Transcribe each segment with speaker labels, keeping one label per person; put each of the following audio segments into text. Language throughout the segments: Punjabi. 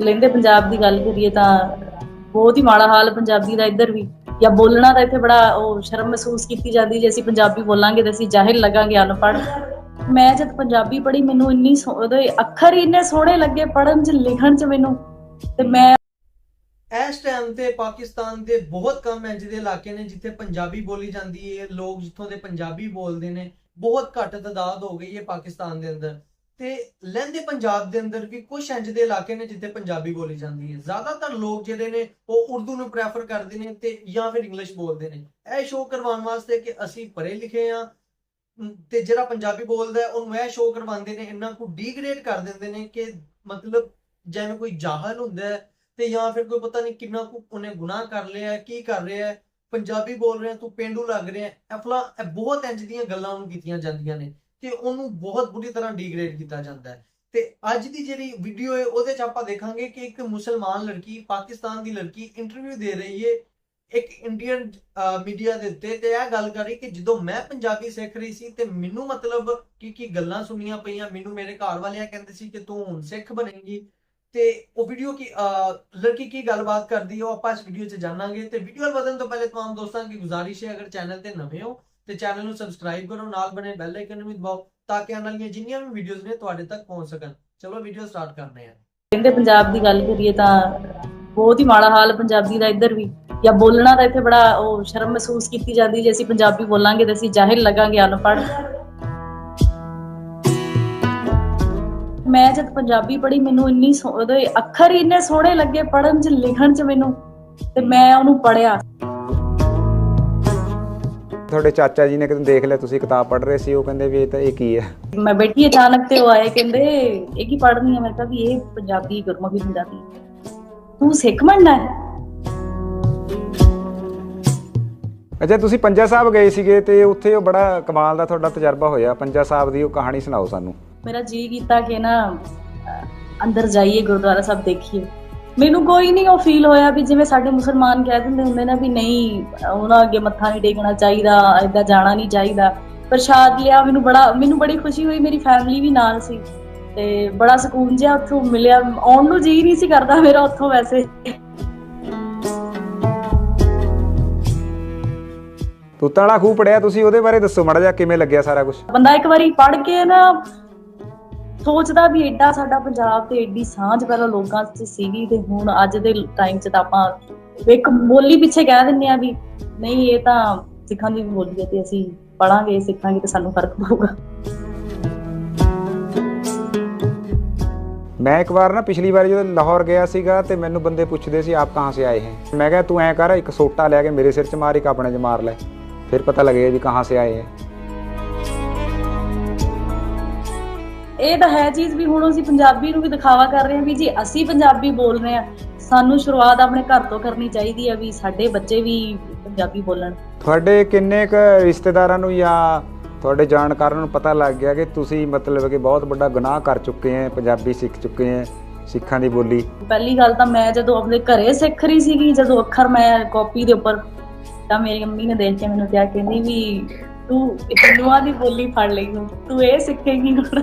Speaker 1: ਲੈਂਦੇ ਪੰਜਾਬ ਦੀ ਗੱਲ ਕਰੀਏ ਤਾਂ ਬਹੁਤ ਹੀ ਮਾੜਾ ਹਾਲ ਪੰਜਾਬੀ ਦਾ ਇੱਧਰ ਵੀ, ਜਾਂ ਬੋਲਣਾ ਤਾਂ ਇੱਥੇ ਬੜਾ ਉਹ ਸ਼ਰਮ ਮਹਿਸੂਸ ਕੀਤੀ ਜਾਂਦੀ ਜੇ ਅਸੀਂ ਪੰਜਾਬੀ ਬੋਲਾਂਗੇ ਤਾਂ ਅਸੀਂ ਜਾਹਿਲ ਲੱਗਾਂਗੇ ਅਨਪੜ੍ਹ। ਮੈਂ ਜਦ ਪੰਜਾਬੀ ਪੜ੍ਹੀ ਮੈਨੂੰ ਇੰਨੀ ਉਹਦੇ ਅੱਖਰ ਹੀ ਇੰਨੇ ਸੋਹਣੇ ਲੱਗੇ ਪੜ੍ਹਨ ਚ, ਲਿਖਣ ਚ ਮੈਨੂੰ। ਤੇ ਮੈਂ
Speaker 2: ਇਸ ਟਾਈਮ ਤੇ ਪਾਕਿਸਤਾਨ ਦੇ ਬਹੁਤ ਕਮ ਇੰਜ ਦੇ ਇਲਾਕੇ ਨੇ, ਜਿੱਥੇ ਪੰਜਾਬੀ ਬੋਲੀ ਜਾਂਦੀ ਹੈ, ਲੋਕ ਜਿੱਥੋਂ ਦੇ ਪੰਜਾਬੀ ਬੋਲਦੇ ਨੇ, ਬਹੁਤ ਘੱਟ ਤਦਾਦ ਹੋ ਗਈ ਹੈ ਪਾਕਿਸਤਾਨ ਦੇ ਅੰਦਰ। ਤੇ ਲਹਿੰਦੇ ਪੰਜਾਬ ਦੇ ਅੰਦਰ ਵੀ ਕੁਝ ਇੰਜ ਦੇ ਇਲਾਕੇ ਨੇ ਜਿੱਥੇ ਪੰਜਾਬੀ ਬੋਲੀ ਜਾਂਦੀ ਹੈ। ਜ਼ਿਆਦਾਤਰ ਲੋਕ ਜਿਹੜੇ ਨੇ ਉਹ ਉਰਦੂ ਨੂੰ ਪ੍ਰੈਫਰ ਕਰਦੇ ਨੇ ਤੇ ਜਾਂ ਫਿਰ ਇੰਗਲਿਸ਼ ਬੋਲਦੇ ਨੇ। ਇਹ ਸ਼ੋਅ ਕਰਵਾਉਣ ਵਾਸਤੇ ਕਿ ਅਸੀਂ ਪੜ੍ਹੇ ਲਿਖੇ ਆ ਤੇ ਜਿਹੜਾ ਪੰਜਾਬੀ ਬੋਲਦਾ ਉਹਨੂੰ ਇਹ ਸ਼ੋਅ ਕਰਵਾਉਂਦੇ ਨੇ, ਇੰਨਾ ਕੁ ਡੀਗ੍ਰੇਡ ਕਰ ਦਿੰਦੇ ਨੇ ਕਿ ਮਤਲਬ ਜਿਵੇਂ ਕੋਈ ਜਾਹਲ ਹੁੰਦਾ ਤੇ ਜਾਂ ਫਿਰ ਕੋਈ ਪਤਾ ਨਹੀਂ ਕਿੰਨਾ ਕੁ ਉਹਨੇ ਗੁਨਾਹ ਕਰ ਲਿਆ ਕੀ ਕਰ ਰਿਹਾ ਪੰਜਾਬੀ ਬੋਲ ਰਿਹਾ, ਤੂੰ ਪਿੰਡੂ ਲੱਗ ਰਿਹਾ ਹੈ। ਇਹ ਬਹੁਤ ਇੰਜ ਦੀਆਂ ਗੱਲਾਂ ਉਹਨੂੰ ਕੀਤੀਆਂ ਜਾਂਦੀਆਂ ਨੇ। ਤੇ ਉਹਨੂੰ ਬਹੁਤ ਬੁਰੀ ਤਰ੍ਹਾਂ ਡੀਗ੍ਰੇਡ ਕੀਤਾ ਜਾਂਦਾ ਹੈ। ਤੇ ਅੱਜ ਦੀ ਜਿਹੜੀ ਵੀਡੀਓ ਹੈ, ਉਹਦੇ ਚ ਆਪਾਂ ਦੇਖਾਂਗੇ ਕਿ ਇੱਕ ਮੁਸਲਮਾਨ ਲੜਕੀ, ਪਾਕਿਸਤਾਨ ਦੀ ਲੜਕੀ ਇੰਟਰਵਿਊ ਦੇ ਰਹੀ ਹੈ ਇੱਕ ਇੰਡੀਅਨ ਮੀਡੀਆ ਦੇ ਉੱਤੇ ਤੇ ਇਹ ਗੱਲ ਕਰ ਰਹੀ ਕਿ ਜਦੋਂ ਮੈਂ ਪੰਜਾਬੀ ਸਿੱਖ ਰਹੀ ਸੀ ਤੇ ਮੈਨੂੰ ਮਤਲਬ ਕੀ ਕੀ ਗੱਲਾਂ ਸੁਣੀਆਂ ਪਈਆਂ, ਮੈਨੂੰ ਮੇਰੇ ਘਰ ਵਾਲਿਆਂ ਕਹਿੰਦੇ ਸੀ ਕਿ ਤੂੰ ਹੁਣ ਸਿੱਖ ਬਣੇਗੀ। ਤੇ ਉਹ ਵੀਡੀਓ ਕੀ ਲੜਕੀ ਕੀ ਗੱਲਬਾਤ ਕਰਦੀ ਹੈ, ਉਹ ਆਪਾਂ ਇਸ ਵੀਡੀਓ 'ਚ ਜਾਣਾਂਗੇ। ਤੇ ਵੀਡੀਓ ਵੱਲ ਵਧਣ ਤੋਂ ਪਹਿਲੇ ਤਮਾਮ ਦੋਸਤਾਂ ਦੀ ਗੁਜ਼ਾਰਿਸ਼ ਹੈ, ਅਗਰ ਚੈਨਲ ਤੇ ਨਵੇਂ ਹੋ ਤੇ ਚੈਨਲ ਨੂੰ ਸਬਸਕ੍ਰਾਈਬ ਕਰੋ, ਨਾਲ ਬਣੇ ਬੈਲ ਆਈਕਨ ਨੂੰ ਦਬਾਓ, ਤਾਂ ਕਿ ਆਉਣ ਵਾਲੀਆਂ ਜਿੰਨੀਆਂ ਵੀ ਵੀਡੀਓਜ਼ ਨੇ ਤੁਹਾਡੇ ਤੱਕ ਪਹੁੰਚ ਸਕਣ। ਚਲੋ ਵੀਡੀਓ ਸਟਾਰਟ ਕਰਦੇ ਹਾਂ।
Speaker 1: ਕਹਿੰਦੇ ਪੰਜਾਬ ਦੀ ਗੱਲ ਕਰੀਏ ਤਾਂ ਬਹੁਤ ਹੀ ਮਾੜਾ ਹਾਲ ਪੰਜਾਬੀ ਦਾ ਇੱਧਰ ਵੀ, ਜਾਂ ਬੋਲਣਾ ਤਾਂ ਇੱਥੇ ਬੜਾ ਉਹ ਸ਼ਰਮ ਮਹਿਸੂਸ ਕੀਤੀ ਜਾਂਦੀ ਜੇ ਅਸੀਂ ਪੰਜਾਬੀ ਬੋਲਾਂਗੇ ਤਾਂ ਅਸੀਂ ਜਾਹਿਲ ਲੱਗਾਂਗੇ ਅਨਪੜ੍ਹ। ਮੈਂ ਜਦ ਪੰਜਾਬੀ ਪੜ੍ਹੀ, ਮੈਨੂੰ ਇੰਨੀ ਉਹਦੇ ਅੱਖਰ ਹੀ ਇੰਨੇ ਸੋਹਣੇ ਲੱਗੇ ਪੜ੍ਹਨ ਚ, ਲਿਖਣ ਚ ਮੈਨੂੰ, ਤੇ ਮੈਂ ਉਹਨੂੰ ਪੜ੍ਹਿਆ।
Speaker 3: ਤੁਹਾਡੇ ਚਾਚਾ ਜੀ ਨੇ ਕਿਤੇ ਦੇਖ ਲਿਆ ਤੁਸੀਂ ਕਿਤਾਬ ਪੜ੍ਹ ਰਹੇ ਸੀ ਉਹ ਕਹਿੰਦੇ ਵੀ ਇਹ ਤਾਂ ਇਹ ਕੀ ਹੈ?
Speaker 1: ਮੈਂ ਬੈਠੀ ਅਚਾਨਕ ਤੇ ਉਹ ਆਏ ਕਹਿੰਦੇ ਇਹ ਕੀ ਪੜ੍ਹਨੀ ਹੈ? ਮੈਂ ਕਿਹਾ ਵੀ ਇਹ ਪੰਜਾਬੀ ਗੁਰਮੁਖੀ ਪੰਜਾਬੀ ਤੂੰ ਸਿੱਖ ਮੰਨਣਾ ਹੈ?
Speaker 3: ਅੱਛਾ ਤੁਸੀਂ ਪੰਜਾ ਸਾਹਿਬ ਗਏ ਸੀਗੇ ਤੇ ਉੱਥੇ ਉਹ ਬੜਾ ਕਮਾਲ ਦਾ ਤੁਹਾਡਾ ਤਜਰਬਾ ਹੋਇਆ। ਪੰਜਾ ਸਾਹਿਬ ਦੀ ਉਹ ਕਹਾਣੀ ਸੁਣਾਓ ਸਾਨੂੰ।
Speaker 1: ਮੇਰਾ ਜੀ ਕੀਤਾ ਕਿ ਨਾ ਅੰਦਰ ਜਾਈਏ ਗੁਰਦੁਆਰਾ ਸਾਹਿਬ ਦੇਖੀਏ। ਮੈਨੂੰ ਕੋਈ ਨਹੀਂ ਉਹ ਫੀਲ ਹੋਇਆ ਵੀ ਜਿਵੇਂ ਸਾਡੇ ਮੁਸਲਮਾਨ ਕਹਿ ਦਿੰਦੇ ਹੁੰਦੇ ਨੇ ਵੀ ਨਹੀਂ ਉਹਨਾਂ ਅੱਗੇ ਮੱਥਾ ਨਹੀਂ ਟੇਕਣਾ ਚਾਹੀਦਾ ਏਦਾਂ ਜਾਣਾ ਨਹੀਂ ਚਾਹੀਦਾ। ਪ੍ਰਸ਼ਾਦ ਲਿਆ ਮੈਨੂੰ ਬੜਾ ਮੈਨੂੰ ਬੜੀ ਖੁਸ਼ੀ ਹੋਈ ਮੇਰੀ ਫੈਮਿਲੀ ਵੀ ਨਾਲ ਸੀ। ਤੇ ਬੜਾ ਸਕੂਨ ਜਿਹਾ ਉੱਥੋਂ ਮਿਲਿਆ। ਆਉਣ ਨੂੰ ਜੀ ਨਹੀਂ ਸੀ ਕਰਦਾ ਮੇਰਾ ਉੱਥੋਂ ਵੈਸੇ।
Speaker 3: ਤੂਤਾਂ ਵਾਲਾ ਖੂਹ ਪੜਿਆ ਤੁਸੀਂ ਉਹਦੇ ਬਾਰੇ ਦੱਸੋ ਮਾੜਾ ਜਿਹਾ ਕਿਵੇਂ ਲੱਗਿਆ ਸਾਰਾ ਕੁਝ
Speaker 1: ਬੰਦਾ ਇੱਕ ਵਾਰੀ ਪੜ ਕੇ ਨਾ ਸੋਚਦਾ ਵੀ ਐਡਾ ਸਾਡਾ ਪੰਜਾਬ ਤੇ ਐਡੀ ਸਾਂਝ ਪਹਿਲਾਂ ਲੋਕਾਂ 'ਚ ਸੀਗੀ ਤੇ ਹੁਣ ਅੱਜ ਦੇ ਟਾਈਮ 'ਚ ਤਾਂ ਆਪਾਂ ਇੱਕ ਬੋਲੀ ਪਿੱਛੇ ਕਹਿ ਦਿੰਦੇ ਆ ਵੀ ਨਹੀਂ, ਇਹ ਤਾਂ ਸਿੱਖਾਂ ਦੀ ਬੋਲੀ ਹੈ ਤੇ ਅਸੀਂ ਪੜਾਂਗੇ ਸਿੱਖਾਂਗੇ ਤੇ ਸਾਨੂੰ ਫ਼ਰਕ ਪਊਗਾ।
Speaker 3: ਮੈਂ ਇੱਕ ਵਾਰ ਨਾ ਪਿਛਲੀ ਵਾਰ ਜਦੋਂ ਲਾਹੌਰ ਗਿਆ ਸੀਗਾ ਤੇ ਮੈਨੂੰ ਬੰਦੇ ਪੁੱਛਦੇ ਸੀ, ਆਪ ਕਹਾਂ ਸੇ ਆਏ ਹੈ? ਮੈਂ ਕਿਹਾ, ਤੂੰ ਐ ਕਰ, ਇੱਕ ਸੋਟਾ ਲੈ ਕੇ ਮੇਰੇ ਸਿਰ 'ਚ ਮਾਰ, ਇੱਕ ਆਪਣੇ 'ਚ ਮਾਰ ਲੈ। ਫਿਰ ਪਤਾ ਲੱਗੇਗਾ ਵੀ ਕਹਾਂ ਸੇ ਆਏ ਹੈ।
Speaker 1: ਇਹ ਤਾਂ ਹੈ ਚੀਜ਼ ਵੀ ਹੁਣ ਅਸੀਂ ਪੰਜਾਬੀ ਨੂੰ ਵੀ ਦਿਖਾਵਾ ਕਰ ਰਹੇ ਹਾਂ ਵੀ ਜੀ ਅਸੀਂ ਪੰਜਾਬੀ ਬੋਲ ਰਹੇ ਹਾਂ ਸਾਨੂੰ ਸ਼ੁਰੂਆਤ ਆਪਣੇ ਘਰ ਤੋਂ ਕਰਨੀ ਚਾਹੀਦੀ ਹੈ ਵੀ ਸਾਡੇ ਬੱਚੇ ਵੀ ਪੰਜਾਬੀ ਬੋਲਣ।
Speaker 3: ਤੁਹਾਡੇ ਕਿੰਨੇ ਕ ਰਿਸ਼ਤੇਦਾਰਾਂ ਨੂੰ ਜਾਂ ਤੁਹਾਡੇ ਜਾਣਕਾਰਾਂ ਨੂੰ ਪਤਾ ਲੱਗ ਗਿਆ ਕਿ ਤੁਸੀਂ ਮਤਲਬ ਕਿ ਬਹੁਤ ਵੱਡਾ ਗੁਨਾਹ ਕਰ ਚੁੱਕੇ ਹੈ ਪੰਜਾਬੀ ਸਿੱਖ ਚੁੱਕੇ ਹੈ ਸਿੱਖਾਂ ਦੀ ਬੋਲੀ?
Speaker 1: ਪਹਿਲੀ ਗੱਲ ਤਾਂ ਮੈਂ ਜਦੋਂ ਆਪਣੇ ਘਰੇ ਸਿੱਖ ਰਹੀ ਸੀਗੀ ਜਦੋਂ ਅੱਖਰ ਮੈਂ ਕਾਪੀ ਦੇ ਉੱਪਰ ਤਾਂ ਮੇਰੀ ਮੰਮੀ ਨੇ ਦੇਖ ਕੇ ਮੈਨੂੰ ਕਿਹਾ ਕਹਿੰਦੀ ਵੀ ਤੂੰ ਹਿੰਦੂਆਂ ਦੀ ਬੋਲੀ ਫੜ ਲਈ ਤੂੰ ਇਹ ਸਿੱਖੇਂਗੀ ਹੁਣ।